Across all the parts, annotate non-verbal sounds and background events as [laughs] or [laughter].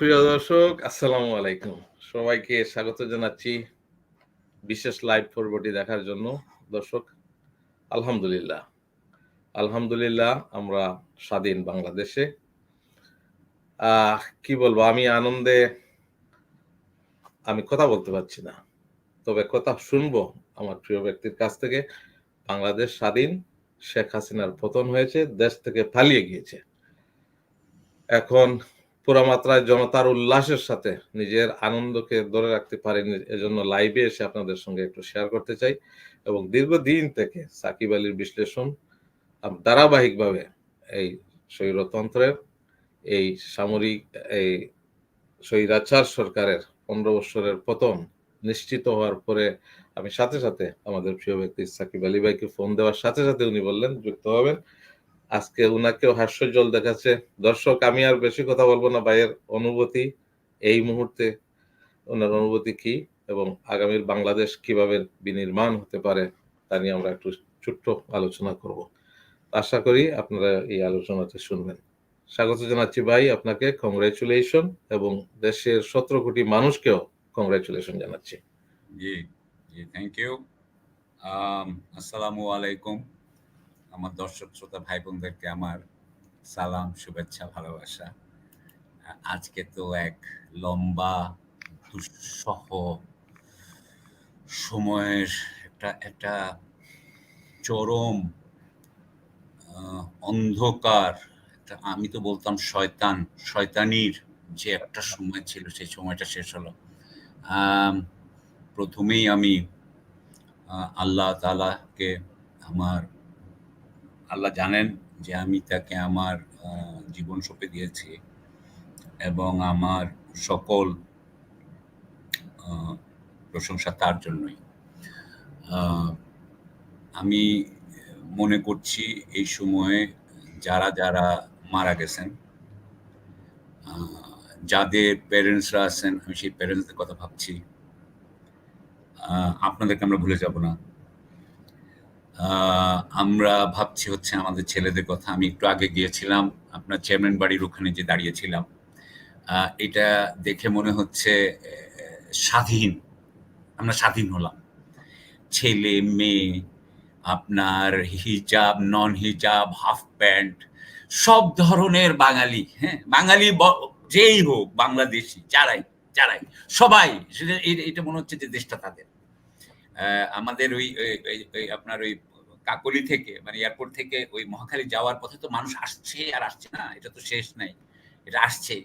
সুপ্রিয় দর্শক, আসসালামু আলাইকুম। সবাইকে স্বাগত জানাচ্ছি বিশেষ লাইভ পর্বটি দেখার জন্য। দর্শক, আলহামদুলিল্লাহ। আলহামদুলিল্লাহ, আমরা স্বাধীন বাংলাদেশে। কি বলব, আমি আনন্দে, আমি কথা বলতে পারছি না। তবে কথা শুনব আমার প্রিয় ব্যক্তির কাছ থেকে। বাংলাদেশ স্বাধীন, শেখ হাসিনার পতন হয়েছে, দেশ থেকে পালিয়ে গিয়েছে। এখন পুরা মাত্রায় জনতার উল্লাসের সাথে নিজের আনন্দকে ধরে রাখতে পারেনি, এজন্য লাইভে এসে আপনাদের সঙ্গে একটু শেয়ার করতে চাই এবং দীর্ঘদিন থেকে সাকিব আলীর বিশ্লেষণ ধারাবাহিকভাবে এই স্বৈরতন্ত্রের, এই সামরিক, এই স্বৈরাচার সরকারের পনেরো বৎসরের পতন নিশ্চিত হওয়ার পরে আমি সাথে সাথে আমাদের প্রিয় ব্যক্তি সাকিব আলী ভাইকে ফোন দেওয়ার সাথে সাথে উনি বললেন, যুক্ত হবেন। আজকে উনাকেও হাস্যজল দেখাচ্ছে। দর্শক, আমি আর বেশি কথা বলব না। ভাইয়ের অনুভূতি এই মুহূর্তে, ওনার অনুভূতি কি এবং আগামীর বাংলাদেশ কীভাবে বিনির্মাণ হতে পারে তা নিয়ে আমরা একটু ছোট্ট আলোচনা করব। আশা করি আপনারা এই আলোচনাতে শুনবেন। স্বাগত জানাচ্ছি ভাই আপনাকে। কংগ্রেচুলেশন এবং দেশের সতেরো কোটি মানুষকেও কংগ্রেচুলেশন জানাচ্ছি। জি জি থ্যাংক ইউ আসসালামু আলাইকুম। আমার দর্শক শ্রোতা ভাই বোনদেরকে আমার সালাম, শুভেচ্ছা, ভালোবাসা। আজকে তো এক লম্বা, দুঃসহ সময়ের একটা একটা চরম অন্ধকার, একটা আমি তো বলতাম শয়তান, শয়তানির যে একটা সময় ছিল, সেই সময়টা শেষ হলো। প্রথমেই আমি আল্লাহ তালাকে আমার আল্লাহ জানেন যে আমি তাকে আমার জীবন সঁপে দিয়েছি এবং আমার সকল প্রশংসা তার জন্যই। আমি মনে করছি এই সময়ে যারা যারা মারা গেছেন যাদের প্যারেন্টসরা আছেন, আমি সেই প্যারেন্টসদের কথা ভাবছি। আপনাদেরকে আমরা ভুলে যাব না। আমরা ভাবছি হচ্ছে আমাদের ছেলেদের কথা। আমি একটু আগে গিয়েছিলাম, আপনার চেয়ারম্যান বাড়ির ওখানে যে দাঁড়িয়েছিলাম। এটা দেখে মনে হচ্ছে স্বাধীন। আমরা স্বাধীন হলাম। ছেলে, মেয়ে, আপনার হিজাব নন হিজাব হাফ প্যান্ট সব ধরনের বাঙালি হ্যাঁ? বাঙালি যেই হোক, বাংলাদেশি, যারাই যারাই, সবাই এটা- মনে হচ্ছে যে দেশটা তাদের। আমাদের ওই আপনার ওই কাকলি থেকে মানে এয়ারপোর্ট থেকে ওই মহাখালী যাওয়ার পথে তো মানুষ আসছে আর আসছে না, এটা তো শেষ নাই, এটা আসছে।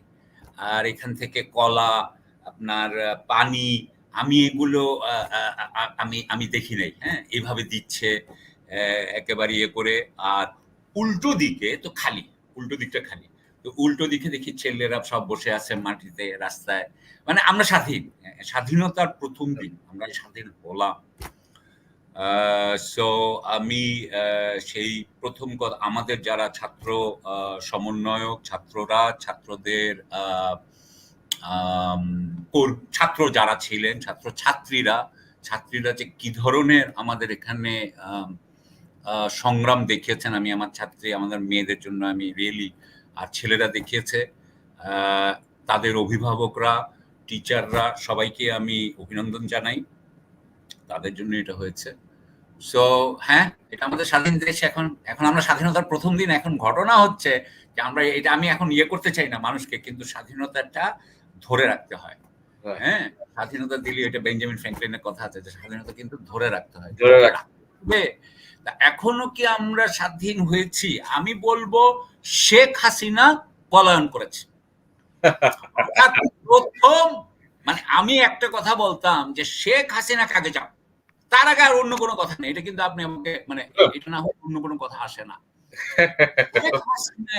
আর এখান থেকে কলা, আপনার পানি, আমি এগুলো আমি আমি দেখি নাই হ্যাঁ এইভাবে দিচ্ছে একেবারে ইয়ে করে, আর উল্টো দিকে তো খালি, উল্টো দিকটা খালি, তো উল্টো দিকে দেখি ছেলেরা সব বসে আছে মাটিতে রাস্তায় মানে আমরা স্বাধীন, স্বাধীনতার প্রথম দিন, আমরা স্বাধীন হলাম। সো আমি সেই প্রথম কথা আমাদের যারা ছাত্র সমন্বয়ক, ছাত্ররা, ছাত্রদের ছাত্র যারা ছিলেন ছাত্র ছাত্রীরা ছাত্রীরা যে কি ধরনের আমাদের এখানে সংগ্রাম দেখিয়েছেন, আমি আমার ছাত্রী, আমাদের মেয়েদের জন্য আমি রিয়েলি আর ছেলেরা দেখিয়েছে তাদের অভিভাবকরা টিচাররা সবাইকে আমি অভিনন্দন জানাই। তাদের জন্য এটা হয়েছে। সো হ্যাঁ এটা আমাদের স্বাধীন দেশ এখন এখন আমরা স্বাধীনতার প্রথম দিন এখন ঘটনা হচ্ছে যে আমরা এটা আমি এখন ইয়ে করতে চাই না মানুষকে কিন্তু স্বাধীনতাটা ধরে রাখতে হয়। হ্যাঁ স্বাধীনতা দিলে এটা বেঞ্জামিন ফ্র্যাঙ্কলিনের কথা আছে যে স্বাধীনতা কিন্তু ধরে রাখতে হয়। ধরে রাখতে এখনও কি আমরা স্বাধীন হয়েছি? আমি বলব শেখ হাসিনা পলায়ন করেছে। [laughs] প্রথম মানে আমি একটা কথা বলতাম যে শেখ হাসিনা কাকে যাও। তার আগে আর অন্য কোনো কথা নেই। এটা কিন্তু আপনি আমাকে মানে এটা না হলে অন্য কোনো [laughs] কথা আসে না।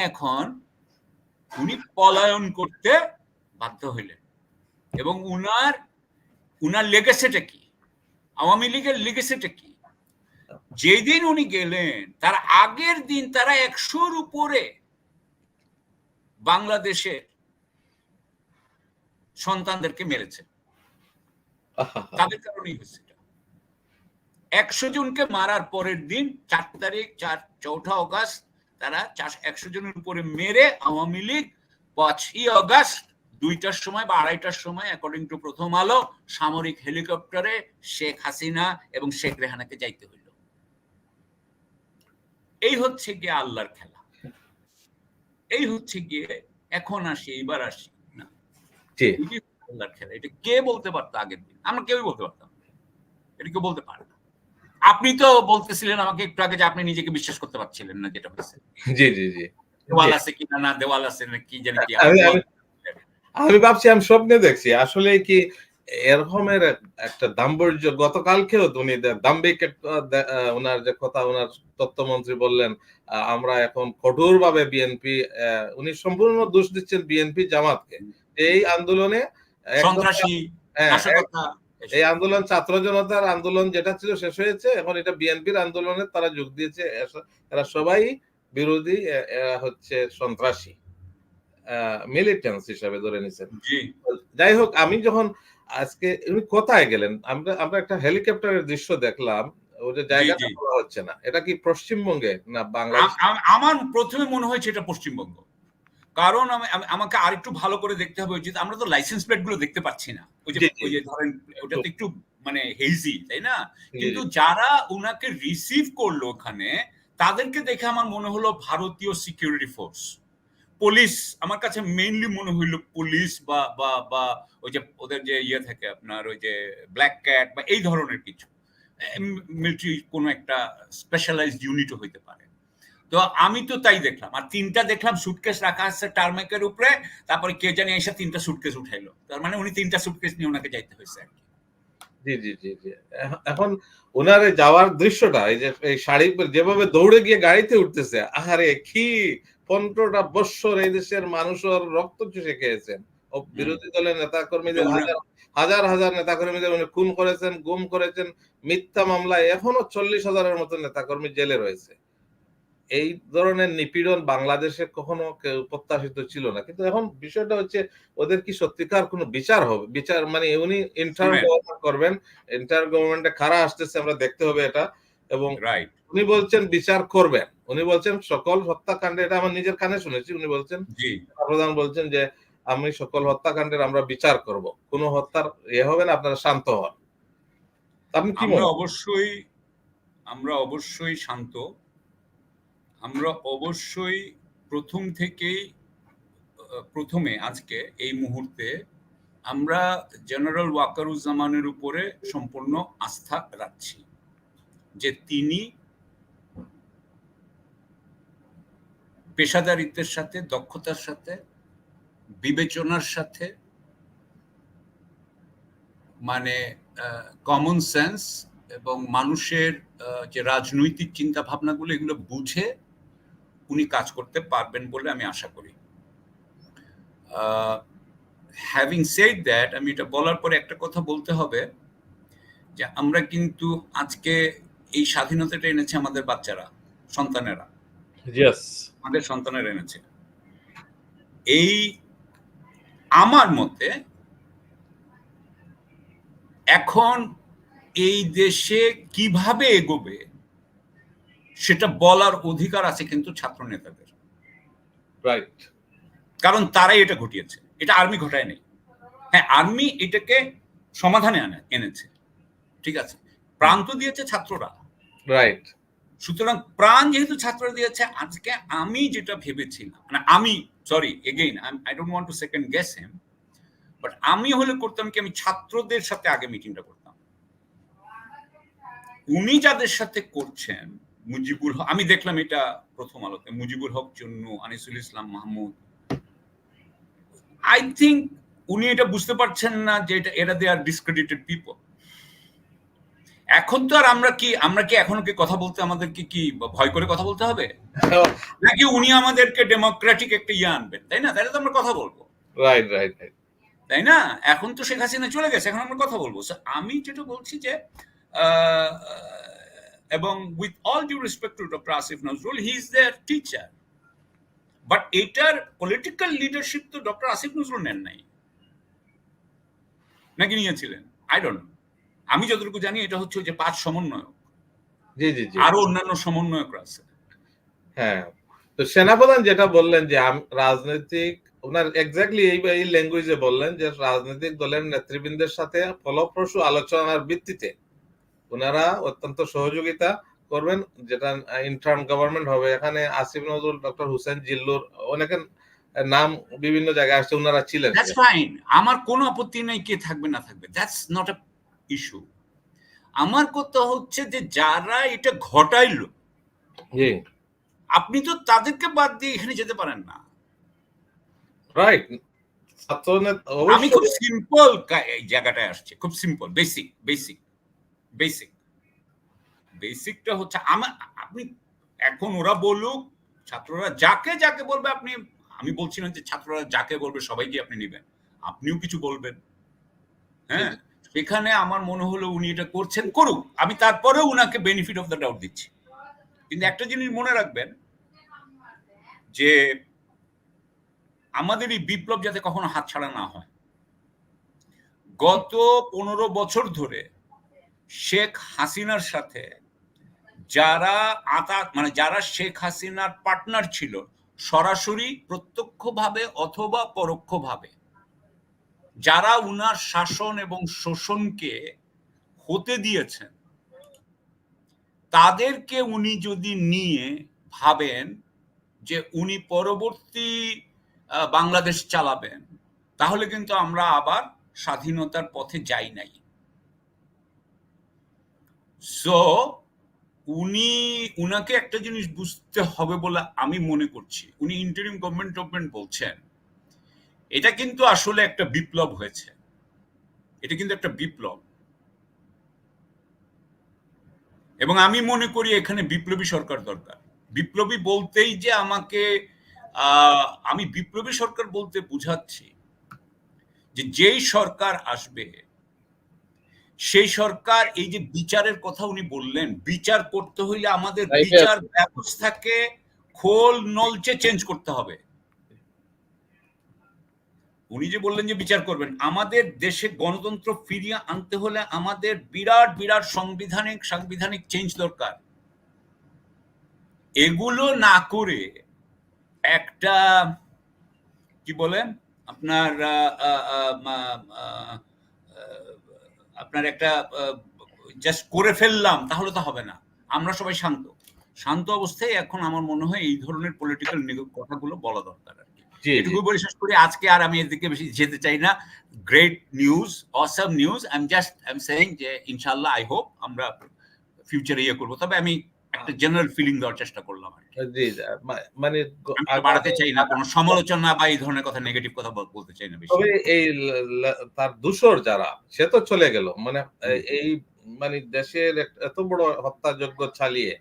এখন উনি পলায়ন করতে বাধ্য হইলেন। এবং উনার উনার লেগেসিটা কি? আওয়ামী লীগের লেগেসিটা কি? যেদিন উনি গেলেন তার আগের দিন তারা একশোর উপরে বাংলাদেশে সন্তানদেরকে মেরেছে। তাদের কারণেই হয়েছে। একশো জনকে মারার পরের দিন চার তারিখ চার চৌঠা অগাস্ট তারা চার একশো জনের উপরে মেরে আওয়ামী লীগ পাঁচই অগাস্ট দুইটার সময় বা আড়াইটার সময় অ্যাকর্ডিং টু প্রথম আলো সামরিক হেলিকপ্টারে শেখ হাসিনা এবং শেখ রেহানাকে যাইতে হইল। এই হচ্ছে গিয়ে আল্লাহর খেলা। এই হচ্ছে গিয়ে এখন আসি এইবার আসি। না। আল্লাহর খেলা। এটা কে বলতে পারতো আগের দিন? আমরা কেউই বলতে পারতাম। এটা কেউ বলতে পারে না। আপনি তো বলতেছিলেন আমাকে একটু আগে যে আপনি নিজেকে বিশ্বাস করতে পারছিলেন না যেটা হয়েছে জি জি জি। দেওয়াল আছে কিনা না দেওয়াল আছে না কি জানি কি আমি- ভাবছি আমি স্বপ্নে দেখছি। আসলে কি এরকমের একটা দাম্পর্য গতকালকেও উনি দে- দাম্ভিক একটা দে- আহ, ওনার যে কথা ওনার তথ্যমন্ত্রী বললেন আমরা এখন কঠোর ভাবে বিএনপি উনি সম্পূর্ণ দোষ দিচ্ছেন বিএনপি জামাতকে। এই আন্দোলনে সন্ত্রাসী হ্যাঁ, এই আন্দোলন ছাত্র জনতার আন্দোলন যেটা ছিল শেষ হয়েছে এখন এটা বিএনপির আন্দোলনে তারা যোগ দিয়েছে এরা সবাই বিরোধী এরা হচ্ছে সন্ত্রাসী মিলিটেন্স হিসাবে ধরে নিছেন। যাই হোক আমি যখন আজকে উনি কোথায় গেলেন? আমরা আমরা একটা হেলিকপ্টারের দৃশ্য দেখলাম ও যে জায়গাটা বলা হচ্ছে না। এটা কি পশ্চিমবঙ্গে না বাংলাদেশ? আমার প্রথমে মনে হয়েছে এটা পশ্চিমবঙ্গ। কারণ আমি- আমি- আমাকে আরেকটু ভালো করে দেখতে হবে উচিত আমরা তো লাইসেন্স প্লেটগুলো দেখতে পাচ্ছি না। ওই যে। ওই ধরেন ওটা তো একটু মানে হেজি তাই না? কিন্তু যারা উনাকে রিসিভ করল ওখানে তাদেরকে দেখে আমার মনে হলো ভারতীয় সিকিউরিটি ফোর্স পুলিশ আমার কাছে মেইনলি মনে হইল পুলিশ বা বা বা ওই যে ওদের যে ইয়ে থাকে আপনার ওই যে ব্ল্যাক ক্যাট বা এই ধরনের কিছু। মিলিটারি কোনো একটা স্পেশালাইজড ইউনিটও হইতে পারে। তো আমি তো তাই দেখলাম। আর তিনটা দেখলাম সুটকেস রাখা আছে টার্মেকের উপরে তারপরে কে জানি এসে তিনটা সুটকেস উঠাইলো। তার মানে উনি তিনটা সুটকেস নিয়ে ওনাকে যাইতে হয়েছে আর কি। জি জি জি জি। এখন ওনার যাওয়ার দৃশ্যটা এই যে এই শাড়ি যেভাবে দৌড়ে গিয়ে গাড়িতে উঠতেছে আহারে কি পনেরোটা বৎসর এই দেশের মানুষের রক্ত চুষে খেয়েছেন। বিরোধী দলের নেতা কর্মীদের হাজার হাজার হাজার নেতা কর্মীদের উনি খুন করেছেন গুম করেছেন মিথ্যা মামলায় এখনও চল্লিশ হাজারের মতো নেতা কর্মী জেলে রয়েছে। এই ধরনের নিপীড়ন বাংলাদেশে কখনো কেউ প্রত্যাশিত ছিল না। কিন্তু এখন বিষয়টা হচ্ছে ওদের কি সত্যিকার কোনো বিচার হবে? বিচার মানে উনি ইন্টার। গভর্নমেন্ট করবেন ইন্টার গভর্নমেন্টে কারা আসতেছে আমরা দেখতে হবে এটা। এবং রাইট উনি বলছেন বিচার করবেন। উনি বলছেন সকল হত্যাকাণ্ডে এটা আমার নিজের কানে শুনেছি উনি বলছেন প্রধান বলছেন যে আমি সকল হত্যাকাণ্ডের আমরা বিচার করব। কোনো হত্যার ইয়ে হবে না আপনারা শান্ত হন। আপনি কি অবশ্যই আমরা অবশ্যই শান্ত। আমরা অবশ্যই প্রথম থেকেই প্রথমে আজকে এই মুহূর্তে আমরা জেনারেল ওয়াকারুজ্জামানের উপরে সম্পূর্ণ আস্থা রাখছি যে তিনি পেশাদারিত্বের সাথে, দক্ষতার সাথে, বিবেচনার সাথে মানে কমন সেন্স এবং মানুষের যে রাজনৈতিক চিন্তা ভাবনাগুলো এগুলো বুঝে উনি কাজ করতে পারবেন বলে আমি আশা করি। হ্যাভিং সেড দ্যাট আমি এটা বলার পরে একটা কথা বলতে হবে যে আমরা কিন্তু আজকে এই স্বাধীনতাটা এনেছে আমাদের বাচ্চারা সন্তানেরা। আমাদের সন্তানেরা এনেছে। এই আমার মতে এখন এই দেশে কীভাবে এগোবে সেটা বলার অধিকার আছে কিন্তু ছাত্র নেতাদের রাইট কারণ তারাই এটা ঘটিয়েছে। এটা আর্মি ঘটায় নেই। হ্যাঁ আর্মি এটাকে সমাধানে আনে এনেছে। ঠিক আছে? প্রাণ তো দিয়েছে ছাত্ররা। রাইট সুতরাং প্রাণ যেহেতু ছাত্ররা দিয়েছে আজকে আমি যেটা ভেবেছিলাম মানে আমি sorry again I don't want to second guess him but আমি হলে করতাম কি আমি ছাত্রদের সাথে আগে মিটিংটা করতাম। উনি যাদের সাথে করছেন মুজিবুল হক আমি দেখলাম এটা প্রথম আলোতে মুজিবুল হক জন্য আনিসুল ইসলাম মাহমুদ। আই থিঙ্ক উনি এটা বুঝতে পারছেন না যে এটা এরা দে আর ডিসক্রেডিটেড পিপল এখন তো আর আমরা কি আমরা কি এখনও কি কথা বলতে আমাদের কি কি ভয় করে কথা বলতে হবে? [laughs] নাকি উনি আমাদেরকে ডেমোক্রেটিক একটা ইয়ে আনবেন? তাই না? তাহলে তো আমরা কথা বলব। রাইট রাইট রাইট তাই না? এখন তো শেখ হাসিনা চলে গেছে এখন আমরা কথা বলব। আমি যেটা বলছি যে আহ, এবং with all due respect to doctor Asif Nazrul he is their teacher but এটার পলিটিক্যাল লিডারশিপ তো ডক্টর আসিফ নজরুল নেন নাই। নাকি নিয়েছিলেন? আই ডোন্ট আমি যতটুকু জানি এটা হচ্ছে যে পাঁচ সমন্বয়ক। জি জি জি। আরও অন্যান্য সমন্বয়ক আছে। হ্যাঁ। তো সেনাপ্রধান যেটা বললেন যে রাজনৈতিক ওনার এক্স্যাক্টলি এই এই ল্যাঙ্গুয়েজে বললেন যে রাজনৈতিক দলের নেতৃবৃন্দের সাথে ফলপ্রসূ আলোচনার ভিত্তিতে ওনারা অত্যন্ত সহযোগিতা করবেন যেটা ইন্টার্ন গভর্নমেন্ট হবে। এখানে আসিফ নজরুল ডক্টর হুসেন জিল্লুর অনেকের নাম বিভিন্ন জায়গায় আসছে ওনারা ছিলেন। দ্যাটস ফাইন আমার কোনো আপত্তি নেই কে থাকবে না থাকবে। দ্যাটস নট আ ইস্যু আমার কথা হচ্ছে যে যারা এটা ঘটাইলো জি। আপনি তো তাদেরকে বাদ দিয়ে এখানে যেতে পারেন না। রাইট আমি খুব সিম্পল জায়গাটায় আসছে। খুব সিম্পল বেসিক বেসিক বেসিক বেসিকটা হচ্ছে আমার আপনি, এখন ওরা বলুক, ছাত্ররা যাকে যাকে বলবে আপনি, আমি বলছি না যে ছাত্ররা যাকে বলবে সবাইকে আপনি নেবেন। আপনিও কিছু বলবেন। হ্যাঁ? এখানে আমার মনে হলো উনি এটা করছেন, করুক। আমি তারপরেও উনাকে বেনিফিট অফ দ্য ডাউট দিচ্ছি। কিন্তু একটা জিনিস মনে রাখবেন, যে আমাদের এই বিপ্লব যাতে কখনো হাতছাড়া না হয়। গত পনেরো বছর ধরে শেখ হাসিনার সাথে যারা আতা মানে যারা শেখ হাসিনার পার্টনার ছিল, সরাসরি প্রত্যক্ষভাবে অথবা পরোক্ষভাবে, যারা উনার শাসন এবং শোষণকে হতে দিয়েছেন, তাদেরকে উনি যদি নিয়ে ভাবেন যে উনি পরবর্তী বাংলাদেশ চালাবেন, তাহলে কিন্তু আমরা আবার স্বাধীনতার পথে যাই নাই। সো উনি, উনাকে একটা জিনিস বুঝতে হবে বলে আমি মনে করছি। উনি ইন্টারিম গভর্নমেন্ট গভর্নমেন্ট বলছেন, এটা কিন্তু আসলে একটা বিপ্লব হয়েছে। এটা কিন্তু একটা বিপ্লব। এবং আমি মনে করি এখানে বিপ্লবী সরকার দরকার। বিপ্লবী বলতেই যে আমাকে আমি বিপ্লবী সরকার বলতে বুঝাচ্ছি যে যেই সরকার আসবে সেই সরকার এই যে বিচারের কথা উনি বললেন বিচার করতে হইলে আমাদের বিচার ব্যবস্থাকে খোল নলচে চেঞ্জ করতে হবে। উনি যে বললেন যে বিচার করবেন আমাদের দেশে গণতন্ত্র ফিরিয়ে আনতে হলে আমাদের বিরাট বিরাট সাংবিধানিক সাংবিধানিক চেঞ্জ দরকার। এগুলো না করে একটা কি বলেন আপনার আপনার একটা জাস্ট করে ফেললাম তাহলে তো হবে না। আমরা সবাই শান্ত। শান্ত অবস্থায় এখন আমার মনে হয় এই ধরনের পলিটিক্যাল কথাগুলো বলা দরকার আর কি। এটুকু বলে শেষ করি আজকে আর আমি এদিকে বেশি যেতে চাই না। Great news awesome news I am just I am saying যে ইনশাআল্লাহ আই হোপ আমরা ফিউচারে ইয়ে করব। তবে আমি একটা জেনারেল ফিলিং দেওয়ার চেষ্টা করলাম আর মানে বাড়াতে চাই না কোনো সমালোচনা বা এই ধরনের কথা নেগেটিভ কথা বলতে চাই না তবে এই তার দূষর যারা সে তো চলে গেল। মানে এই মানে দেশের এত বড় হত্যাযজ্ঞ চালিয়ে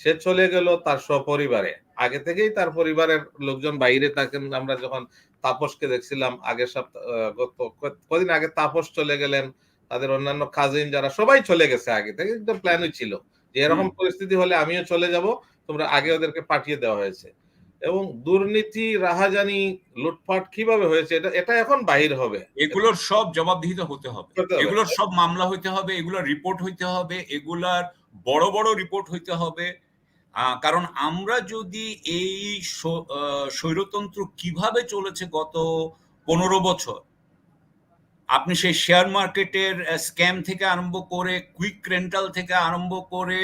সে চলে গেল তার সপরিবারে। আগে থেকেই তার পরিবারের লোকজন বাইরে থাকেন। আমরা যখন তাপসকে দেখছিলাম আগের সপ্তাহ গত কদিন আগে তাপস চলে গেলেন তাদের অন্যান্য কাজিন যারা সবাই চলে গেছে আগে থেকে। একদম প্ল্যানই ছিল যে এরকম পরিস্থিতি হলে আমিও চলে যাব। তোমরা আগে ওদেরকে পাঠিয়ে দেওয়া হয়েছে। এবং দুর্নীতি রাহাজানি লুটপাট কীভাবে হয়েছে এটা এটা এখন বাহির হবে। এগুলোর সব জবাবদিহিত হতে হবে। এগুলোর সব মামলা হইতে হবে এগুলোর রিপোর্ট হইতে হবে এগুলার বড় বড় রিপোর্ট হইতে হবে। কারণ আমরা যদি এই স্বৈরতন্ত্র কীভাবে চলেছে গত পনেরো বছর আপনি সেই শেয়ার মার্কেটের স্ক্যাম থেকে আরম্ভ করে কুইক রেন্টাল থেকে আরম্ভ করে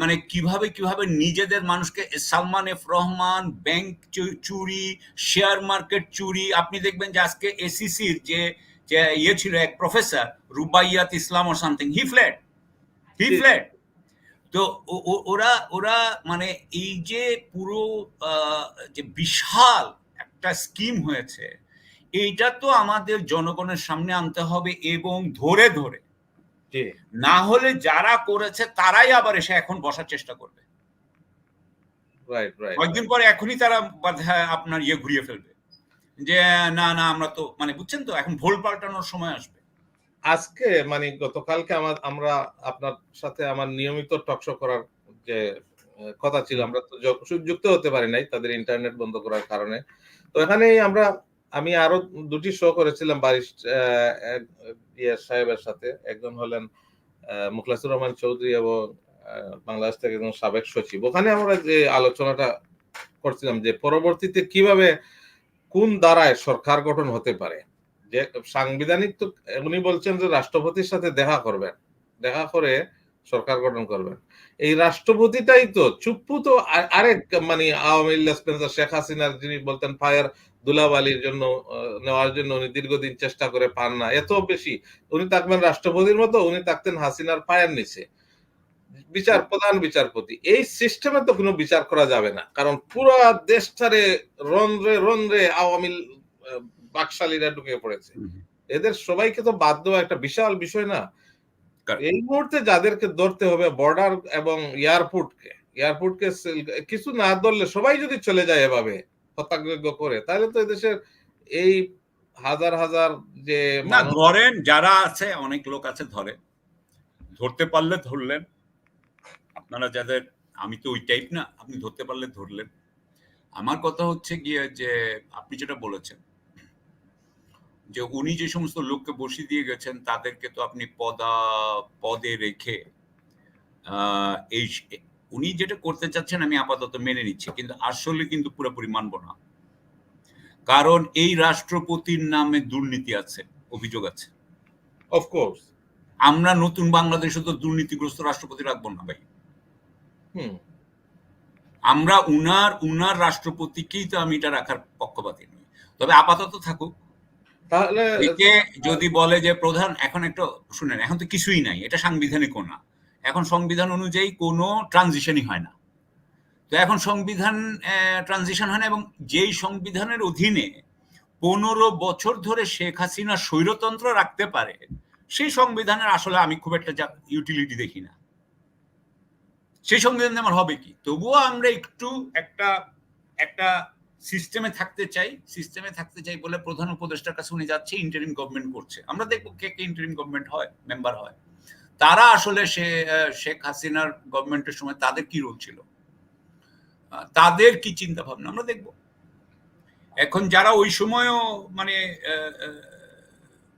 মানে কীভাবে কীভাবে নিজেদের মানুষকে সালমান এফ রহমান ব্যাংক চুরি শেয়ার মার্কেট চুরি আপনি দেখবেন যে আজকে এসিসির যে যে ইয়ে ছিল এক professor Rubaiyat Islam O something he flat he flat তো ওরা ওরা মানে এই যে পুরো যে বিশাল একটা স্কিম হয়েছে এইটা তো আমাদের জনগণের সামনে আনতে হবে এবং ধরে ধরে না হলে যারা করেছে তারাই আবার এসে এখন বসার চেষ্টা করবে। কয়েকদিন পরে এখনই তারা আপনার ইয়ে ঘুরিয়ে ফেলবে। যে না না আমরা তো মানে বুঝছেন তো এখন ভোল পাল্টানোর সময় আসবে। আজকে মানে গতকালকে আমার আমরা আপনার সাথে আমার নিয়মিত টকশো করার যে কথা ছিল আমরা তো যুক্ত হতে পারি নাই তাদের ইন্টারনেট বন্ধ করার কারণে। তো এখানে আমরা আমি আরও দুটি শো করেছিলাম বারিশ ইয়ে সাহেবের সাথে। একজন হলেন মুখলাসুর রহমান চৌধুরী এবং বাংলাদেশ থেকে একজন সাবেক সচিব। ওখানে আমরা যে আলোচনাটা করছিলাম যে পরবর্তীতে কীভাবে, কোন দ্বারায় সরকার গঠন হতে পারে? যে সাংবিধানিক তো উনি বলছেন যে রাষ্ট্রপতির সাথে দেখা করবেন, দেখা করে সরকার গঠন করবেন। এই রাষ্ট্রপতিটাই তো চুপ্পু তো আরেক মানে আওয়ামী শেখ হাসিনার যিনি বলতেন, ফায়ার দুলাবালির জন্য নেওয়ার জন্য উনি দীর্ঘদিন চেষ্টা করে পান না। এত বেশি উনি থাকবেন রাষ্ট্রপতির মতো উনি থাকতেন হাসিনার পায়ের নিচে। বিচার প্রধান বিচারপতি। এই সিস্টেমে তো কোনো বিচার করা যাবে না। কারণ পুরো দেশটারে রন্ধ্রে রন্ধ্রে আওয়ামী বাকশালীরা ঢুকে পড়েছে। এদের সবাইকে তো বাদ দেওয়া একটা বিশাল বিষয় না। এই মুহূর্তে যাদেরকে ধরতে হবে বর্ডার এবং এয়ারপোর্টকে এয়ারপোর্টকে কিছু না ধরলে সবাই যদি চলে যায় এভাবে হত্যাযজ্ঞ করে তাহলে তো এদেশের এই হাজার হাজার যে না ধরেন যারা আছে অনেক লোক আছে ধরে ধরতে পারলে ধরলেন। আপনারা যাদের আমি তো ওই টাইপ না আপনি ধরতে পারলে ধরলেন। আমার কথা হচ্ছে গিয়ে যে আপনি যেটা বলেছেন যে উনি যে সমস্ত লোককে বসিয়ে দিয়ে গেছেন তাদেরকে তো আপনি পদা পদে রেখে আহ, এই উনি যেটা করতে চাচ্ছেন আমি আপাতত মেনে নিচ্ছি কিন্তু আসলে কিন্তু পুরোপুরি মানব না। কারণ এই রাষ্ট্রপতির নামে দুর্নীতি আছে অভিযোগ আছে। Course. আমরা নতুন বাংলাদেশে তো দুর্নীতিগ্রস্ত রাষ্ট্রপতি রাখব না ভাই। আমরা উনার উনার রাষ্ট্রপতিকেই তো আমি এটা রাখার পক্ষপাতী নই। তবে আপাতত থাকুক। তাহলে যদি বলে যে প্রধান এখন একটা শুনেন এখন তো কিছুই নাই এটা সাংবিধানিক না। এখন সংবিধান অনুযায়ী কোনো ট্রানজিশনই হয় না। তো এখন সংবিধান ট্রানজিশন হয় না এবং যেই সংবিধানের অধীনে পনেরো বছর ধরে শেখ হাসিনা স্বৈরতন্ত্র রাখতে পারে, সেই সংবিধানের আসলে আমি খুব একটা ইউটিলিটি দেখি না। সেই সংবিধানে আমার হবে কি? তবুও আমরা একটু একটা একটা সিস্টেমে থাকতে চাই সিস্টেমে থাকতে চাই বলে প্রধান উপদেষ্টার কাছে উনি যাচ্ছে ইন্টারিম গভর্নমেন্ট করছে। আমরা দেখব কে কে ইন্টারিম গভর্নমেন্ট হয় মেম্বার হয়। তারা আসলে সে শেখ হাসিনার গভর্নমেন্টের সময় তাদের কি রোল ছিল? তাদের কি চিন্তা ভাবনা আমরা দেখব। এখন যারা ওই সময়ও মানে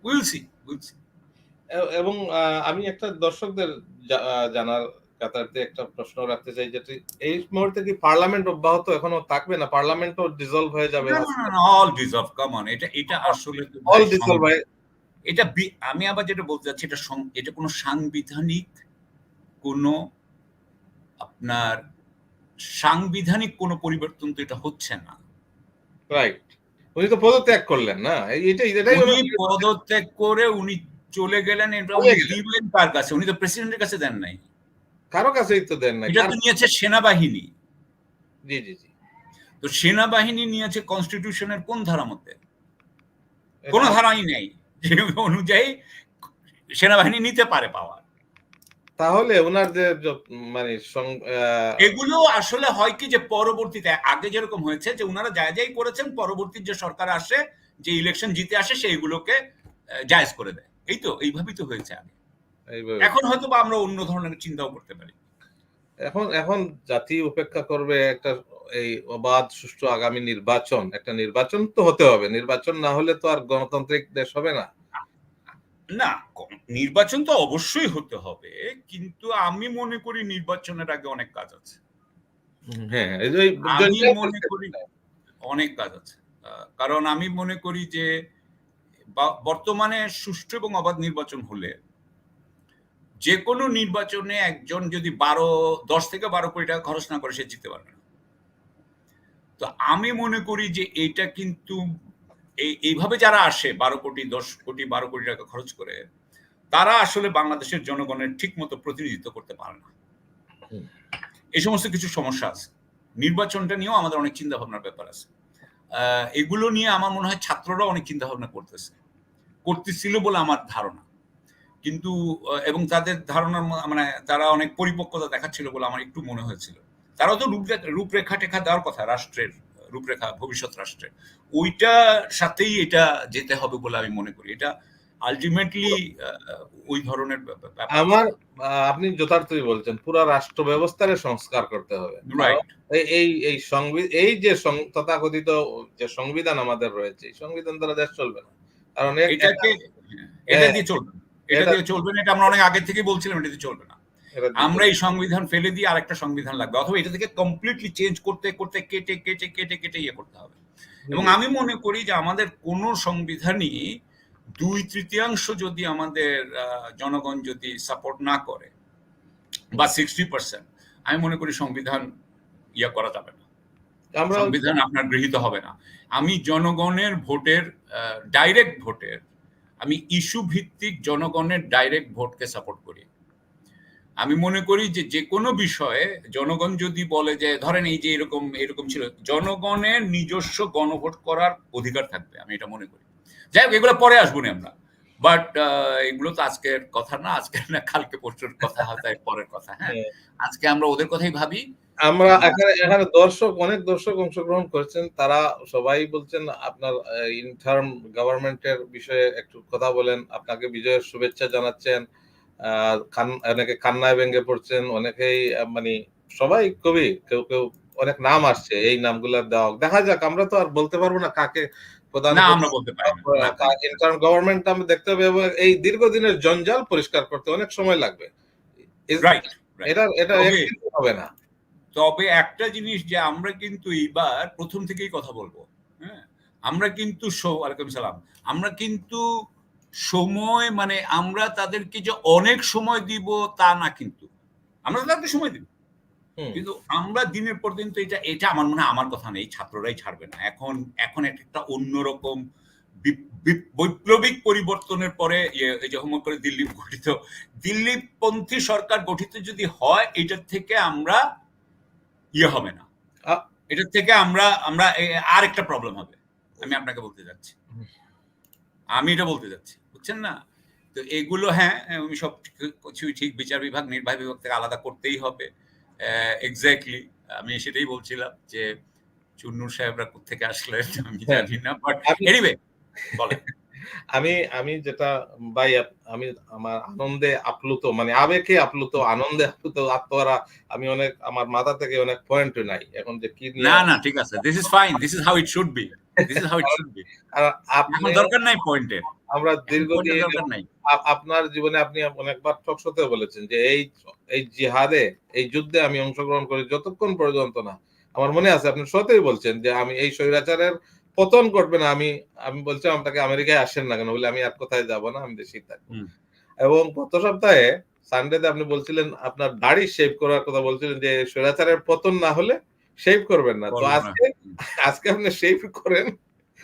উইলসি উইলসি এবং আমি একটা দর্শকদের জানার কাতারতে একটা প্রশ্ন রাখতে চাই যে এই মুহূর্তে কি পার্লামেন্ট অব্যাহত এখনও থাকবে না? পার্লামেন্টও ডিসলভ হয়ে যাবে অল ডিজার্ভ কামন এটা এটা আসলে অল ডিসলভ হয়ে এটা আমি আবার যেটা বলতে চাচ্ছি এটা এটা কোনো সাংবিধানিক কোনো আপনার সাংবিধানিক কোনো পরিবর্তন তো এটা হচ্ছে না। রাইট উনি তো পদত্যাগ করলেন না? এটাই এটাই উনি পদত্যাগ করে উনি চলে গেলেন এটা উনি দিবেন কার কাছে? উনি তো প্রেসিডেন্টের কাছে দেন নাই। কারও কাছেই তো দেন না এটা তো নিয়েছে সেনাবাহিনী। জি জি জি। তো সেনাবাহিনী নিয়েছে কনস্টিটিউশনের কোন ধারা মধ্যে কোন ধারাই নেই। যে অনুযায়ী সেনাবাহিনী নিতে পারে পাওয়ার। তাহলে ওনার যে মানে এগুলো আসলে হয় কি যে পরবর্তীতে আগে যেরকম হয়েছে যে ওনারা যা যাই করেছেন পরবর্তী যে সরকার আসে যে ইলেকশন জিতে আসে সেইগুলোকে জায়েজ করে দেয়। এই তো এইভাবেই তো হয়েছে আগে। এখন হয়তো বা আমরা অন্য ধরনের চিন্তাও করতে পারি। এখন এখন জাতি উপেক্ষা করবে একটা এই অবাধ সুষ্ঠু আগামী নির্বাচন একটা নির্বাচন তো হতে হবে। নির্বাচন না হলে তো আর গণতান্ত্রিক দেশ হবে না। না নির্বাচন তো অবশ্যই হতে হবে কিন্তু আমি মনে করি নির্বাচনের আগে অনেক কাজ আছে। হ্যাঁ আমি মনে করি অনেক কাজ আছে। কারণ আমি মনে করি যে বর্তমানে সুষ্ঠু এবং অবাধ নির্বাচন হলে যে কোনো নির্বাচনে একজন যদি বারো দশ থেকে বারো কোটি টাকা খরচ না করে সে জিততে পারবে না। তো আমি মনে করি যে এইটা কিন্তু এই- এইভাবে যারা আসে বারো কোটি দশ কোটি বারো কোটি টাকা খরচ করে তারা আসলে বাংলাদেশের জনগণের ঠিক মতো প্রতিনিধিত্ব করতে পারে না। এই সমস্ত কিছু সমস্যা আছে। নির্বাচনটা নিয়েও আমাদের অনেক চিন্তা ভাবনার ব্যাপার আছে। আহ, এগুলো নিয়ে আমার মনে হয় ছাত্ররা অনেক চিন্তা ভাবনা করতেছে। করতেছিল বলে আমার ধারণা। কিন্তু এবং তাদের ধারণার মানে তারা অনেক পরিপক্কতা দেখাচ্ছিল বলে আমার একটু মনে হয়েছিল। তারাও তো রূপরেখা টেখা দেওয়ার কথা রাষ্ট্রের রূপরেখা ভবিষ্যৎ রাষ্ট্রের। ওইটা সাথেই এটা যেতে হবে বলে আমি মনে করি। এটা আলটিমেটলি ওই ধরনের আমার আপনি যথার্থই বলছেন পুরো রাষ্ট্র ব্যবস্থার সংস্কার করতে হবে। এই- এই এই সংবিধান এই যে সং- তথাকথিত যে সংবিধান আমাদের রয়েছে সংবিধান দ্বারা দেশ চলবে না। কারণ এটা দিয়ে চলবে না। এটা দিয়ে চলবে না এটা আমরা অনেক আগে থেকে বলছিলাম এটা দিয়ে চলবে না। আমরা এই সংবিধান ফেলে দিয়ে আরেকটা সংবিধান লাগবে। অথবা এটা থেকে কমপ্লিটলি চেঞ্জ করতে করতে কেটে কেটে কেটে কেটে ইয়ে করতে হবে। এবং আমি মনে করি যে আমাদের কোনো সংবিধানই দুই তৃতীয়াংশ যদি আমাদের জনগণ যদি সাপোর্ট না করে বা সিক্সটি পার্সেন্ট আমি মনে করি সংবিধান ইয়া করা যাবে না। সংবিধান আপনার গৃহীত হবে না। আমি জনগণের ভোটের ডাইরেক্ট ভোটের আমি ইস্যু ভিত্তিক জনগণের ডাইরেক্ট ভোটকে সাপোর্ট করি। আমি মনে করি যে যে কোনো বিষয়ে জনগণ যদি বলে যে ধরেন এই যে এরকম এরকম ছিল জনগণের নিজস্ব গণভোট করার অধিকার থাকবে আমি এটা মনে করি। যাই হোক এগুলো পরে আসব না আমরা। বাট এগুলো তো আজকের কথা না আজকের না কালকে পরশুর কথা হয়তো এর পরের কথা হ্যাঁ। হ্যাঁ। আজকে আমরা ওদের কথাই ভাবি। আমরা এখানে এখানে দর্শক অনেক দর্শক অংশগ্রহণ করছেন। তারা সবাই বলছেন আপনার ইন্টার্ম গভর্নমেন্টের বিষয়ে একটু কথা বলেন আপনাকে বিজয়ের শুভেচ্ছা জানাচ্ছেন। আহ, অনেকে কান্নায় ভেঙে পড়ছেন অনেকেই মানে সবাই কবি কেউ কেউ অনেক নাম আসছে এই নামগুলা দেওয়া। দেখা যাক আমরা তো আর বলতে পারব না কাকে প্রধান আমরা বলতে গভর্নমেন্ট আমি দেখতে হবে এবং এই দীর্ঘদিনের জঞ্জাল পরিষ্কার করতে অনেক সময় লাগবে। এটা এটা হবে না। তবে একটা জিনিস যে আমরা কিন্তু এইবার প্রথম থেকেই কথা বলব হ্যাঁ? আমরা কিন্তু সো- ওয়ালাইকুম সালাম আমরা কিন্তু সময় মানে আমরা তাদেরকে যে অনেক সময় দিব তা না কিন্তু। আমরা তাদেরকে সময় দিব। কিন্তু আমরা দিনের পর দিন তো এটা এটা আমার মনে হয় আমার কথা নেই ছাত্ররাই ছাড়বে না। এখন এখন একটা অন্যরকম বৈপ্লবিক পরিবর্তনের পরে ইয়ে- এই যে হোমওয়ার্ক করে দিল্লি গঠিত দিল্লিপন্থী সরকার গঠিত যদি হয় এটার থেকে আমরা ইয়ে হবে না। এটার থেকে আমরা আমরা আর একটা প্রবলেম হবে। আমি আপনাকে বলতে যাচ্ছি। আমি এটা বলতে যাচ্ছি। বুঝছেন না তো এগুলো হ্যাঁ আমি সব কিছুই ঠিক বিচার বিভাগ নির্বাহী বিভাগ থেকে আলাদা করতেই হবে এক্স্যাক্টলি আমি সেটাই বলছিলাম যে চুন্নুর সাহেবরা থেকে আসলে আমি হ্যাঁ। জানি না বাট এনিওয়ে বলেন আমি আমি যেটা ভাই আমি আমার আনন্দে আপ্লুত মানে আবেগে আপ্লুত আনন্দে আপ্লুত আত্মহারা আমি অনেক আমার মাথা থেকে অনেক পয়েন্ট নাই। এখন যে কি না না ঠিক আছে। This is fine this is how it should be this is how it should be আর আপনি দরকার নাই পয়েন্টের আমরা দীর্ঘদিন দরকার নাই। আপনার জীবনে আপনি অনেকবার টকশোতে বলেছেন যে এই এই জিহাদে এই যুদ্ধে আমি অংশগ্রহণ করি যতক্ষণ পর্যন্ত না। আমার মনে আছে আপনি সত্যি বলছেন যে আমি এই স্বৈরাচারের পতন করবে না আমি আমি বলছিলাম আপনাকে আমেরিকায় আসেন না কেন? বলে আমি আর কোথায় যাব না? আমি দেশেই থাকব। এবং গত সপ্তাহে সানডেতে আপনি বলছিলেন আপনার দাড়ি শেভ করার কথা বলছিলেন যে স্বৈরাচারের পতন না হলে শেভ করবেন না। তো আজকে আজকে আপনি শেভ করেন?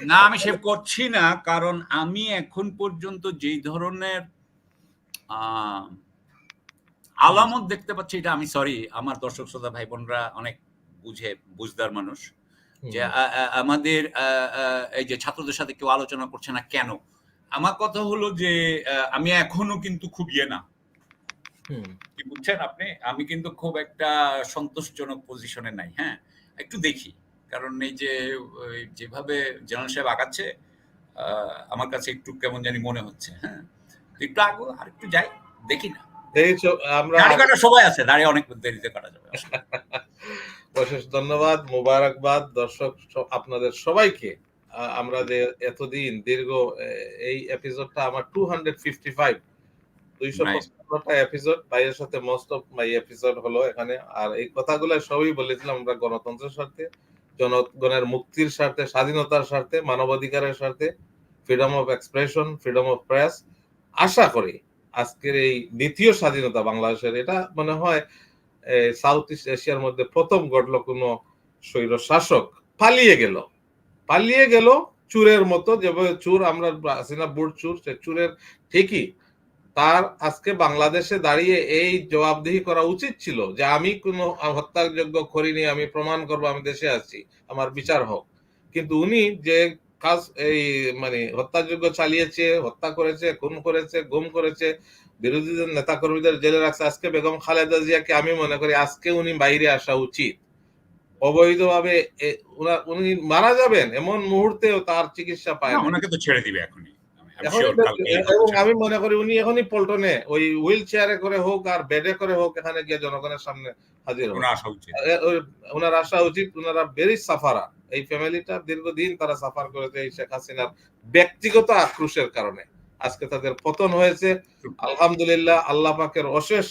না আমি সেভ করছি না কারণ আমি এখন পর্যন্ত যেই ধরনের আলামত দেখতে পাচ্ছি এটা আমি সরি আমার দর্শক শ্রোতা ভাই বোনরা অনেক বুঝে বুঝদার মানুষ। যে আমাদের আহ, আহ, এই যে ছাত্রদের সাথে কেউ আলোচনা করছে না কেন? আমার কথা হলো যে আমি এখনও কিন্তু খুব ইয়ে না। হুম, কি বুঝছেন আপনি? আমি কিন্তু খুব একটা সন্তোষজনক পজিশনে নাই হ্যাঁ? একটু দেখি। কারণ এই যে ওই যেভাবে জেনারেল সাহেব আগাচ্ছে আহ, আমার কাছে একটু কেমন জানি মনে হচ্ছে হ্যাঁ? একটু আগো আর একটু যাই দেখি না। আমরা সময় আছে দাড়ি অনেক দেরিতে কাটা যাবে। [laughs] অশেষ ধন্যবাদ মোবারকবাদ। দর্শক আপনাদের সবাইকে আমরা যে এতদিন দীর্ঘ এই এপিসোডটা আমার টু হান্ড্রেড ফিফটি ফাইভ দুইশো. পঁচপান্নটা এপিসোড ভাইয়ের সাথে মোস্ট অফ মাই এপিসোড হলো এখানে। আর এই কথাগুলো সবই বলেছিলাম আমরা গণতন্ত্রের স্বার্থে জনগণের মুক্তির স্বার্থে স্বাধীনতার স্বার্থে মানবাধিকারের স্বার্থে freedom of expression freedom of press আশা করি আজকের এই দ্বিতীয় স্বাধীনতা বাংলাদেশের এটা মনে হয় সাউথ ইস্ট এশিয়ার মধ্যে প্রথম ঘটলো কোনো স্বৈর শাসক পালিয়ে গেল। পালিয়ে গেল চুরের মতো যেভাবে চুর আমরা হাসিনা বুট চুর, সে চুরের ঠিকই। তার আজকে বাংলাদেশে দাঁড়িয়ে এই জবাবদিহি করা উচিত ছিল যে আমি কোনো হত্যাযোগ্য করিনি আমি প্রমাণ করব আমি দেশে আছি, আমার বিচার হোক। কিন্তু উনি যে কাজ এই মানে হত্যাযোগ্য চালিয়েছে, হত্যা করেছে, খুন করেছে, গুম করেছে বিরোধীদের নেতা কর্মীদের জেলে রাখছে আজকে বেগম খালেদা জিয়াকে আমি মনে করি আজকে উনি বাইরে আসা উচিত। অবৈধভাবে উনি মারা যাবেন এমন মুহূর্তেও তার চিকিৎসা পায়। ওনাকে তো ছেড়ে দিবে এখনই। আমি- I'm এখন আমি মনে করি উনি এখনই পল্টনে ওই হুইল চেয়ারে করে হোক আর বেডে করে হোক এখানে গিয়ে জনগণের সামনে হাজির ওনার আসা উচিত। ওনার আসা উচিত ওনারা ভেরি সাফারা এই ফ্যামিলিটা দীর্ঘদিন তারা সাফার করেছে এই শেখ হাসিনার ব্যক্তিগত আক্রোশের কারণে। আজকে তাদের পতন হয়েছে। আলহামদুলিল্লাহ, আল্লাহ পাকের অশেষ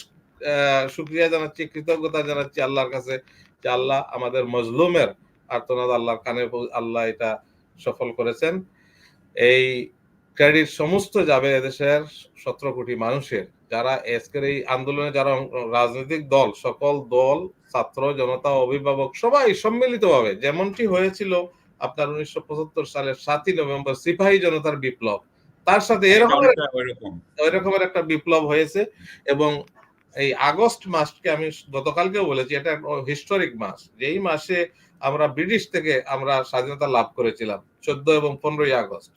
শুক্রিয়া জানাচ্ছি, কৃতজ্ঞতা জানাচ্ছি আল্লাহর কাছে যে আল্লাহ আমাদের মজলুমের আর্তনাদ আল্লাহর কানে আল্লাহ এটা সফল করেছেন। এই ক্রেডিট সমস্ত যাবে এদেশের সতেরো কোটি মানুষের। যারা আজকের এই আন্দোলনে যারা রাজনৈতিক দল, সকল দল, ছাত্র, জনতা, অভিভাবক, সবাই সম্মিলিতভাবে, যেমনটি হয়েছিল আপনার উনিশশো পঁচাত্তর সালের সাতই নভেম্বর সিপাহী জনতার বিপ্লব তার সাথে এরকম অনেকটা ওইরকম। ওই রকমের একটা বিপ্লব হয়েছে এবং এই আগস্ট মাসকে আমি গতকালকেও বলেছি এটা হিস্টোরিক মাস। যেই মাসে আমরা ব্রিটিশ থেকে আমরা স্বাধীনতা লাভ করেছিলাম চোদ্দ এবং পনেরোই আগস্ট।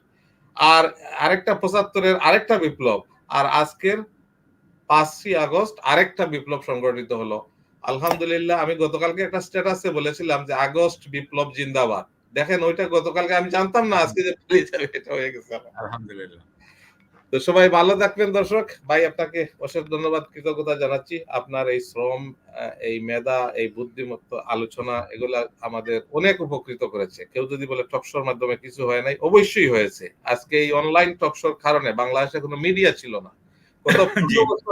আর আরেকটা পঁচাত্তরের আরেকটা বিপ্লব আর আজকের পাঁচই আগস্ট আরেকটা বিপ্লব সংগঠিত হলো। আলহামদুলিল্লাহ আমি গতকালকে একটা স্ট্যাটাসে বলেছিলাম যে আগস্ট বিপ্লব জিন্দাবাদ। দেখেন ওইটা গতকালকে আমি জানতাম না আজকে যে পালিয়ে যাবে এটা হয়ে গেছে আলহামদুলিল্লাহ। তো সবাই ভালো থাকবেন দর্শক। ভাই আপনাকে অশেষ ধন্যবাদ কৃতজ্ঞতা জানাচ্ছি। আপনার এই শ্রম এই মেধা এই বুদ্ধিমত্ত আলোচনা এগুলা আমাদের অনেক উপকৃত করেছে। কেউ যদি বলে টকশোর মাধ্যমে কিছু হয় নাই অবশ্যই হয়েছে। আজকে এই অনলাইন টকশোর কারণে বাংলাদেশে কোনো মিডিয়া ছিল না।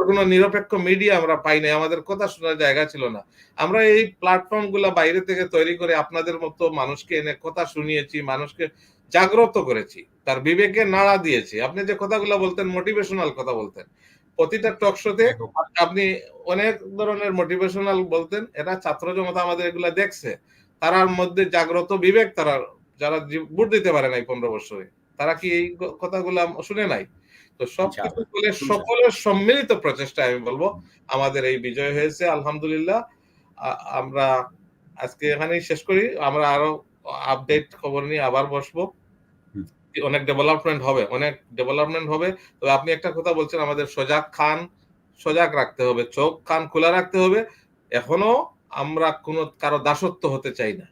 কোনো নিরপেক্ষ মিডিয়া আমরা পাই নাই আমাদের কথা শোনার জায়গা ছিল না। আমরা এই প্ল্যাটফর্মগুলা বাইরে থেকে তৈরি করে আপনাদের মতো মানুষকে এনে কথা শুনিয়েছি মানুষকে জাগ্রত করেছি তার বিবেকে নাড়া দিয়েছি। আপনি যে কথাগুলো বলতেন মোটিভেশনাল কথা বলতেন প্রতিটা টক শোতে আপনি অনেক ধরনের মোটিভেশনাল বলতেন এরা ছাত্র জনতা আমাদের এগুলা দেখছে তারার মধ্যে জাগ্রত বিবেক তারা যারা ভোট দিতে পারে নাই পনেরো বছরে তারা কি এই কথাগুলা শুনে নাই? তো সব কিছু বলে সকলের সম্মিলিত প্রচেষ্টা আমি বলব আমাদের এই বিজয় হয়েছে আলহামদুলিল্লাহ। আমরা আজকে এখানেই শেষ করি আমরা আরও আপডেট খবর নিয়ে আবার বসবো। অনেক ডেভেলপমেন্ট হবে অনেক ডেভেলপমেন্ট হবে। তবে আপনি একটা কথা বলছেন আমাদের সজাগ খান সজাগ রাখতে হবে চোখ কান খোলা রাখতে হবে। এখনও আমরা কোনো কারও দাসত্ব হতে চাই না.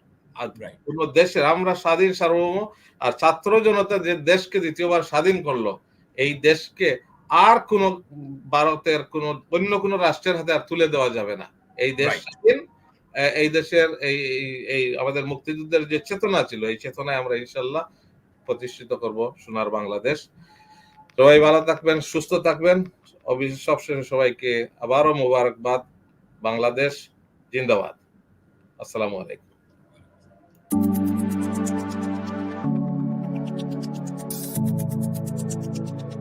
কোন দেশের আমরা স্বাধীন সার্বভৌম আর ছাত্র জনতা যে দেশকে দ্বিতীয়বার স্বাধীন করল এই দেশকে আর কোন ভারতের কোন অন্য কোন রাষ্ট্রের হাতে আর তুলে দেওয়া যাবে না। এই দেশ এই দেশের এই এই- এই আমাদের মুক্তিযুদ্ধের যে চেতনা ছিল এই চেতনায় আমরা ইনশাল্লাহ প্রতিষ্ঠিত করব সোনার বাংলাদেশ। সবাই ভালো থাকবেন সুস্থ থাকবেন। অবশ্যই সবশেষে সবাইকে আবারও মোবারকবাদ। বাংলাদেশ জিন্দাবাদ। আসসালামু আলাইকুম।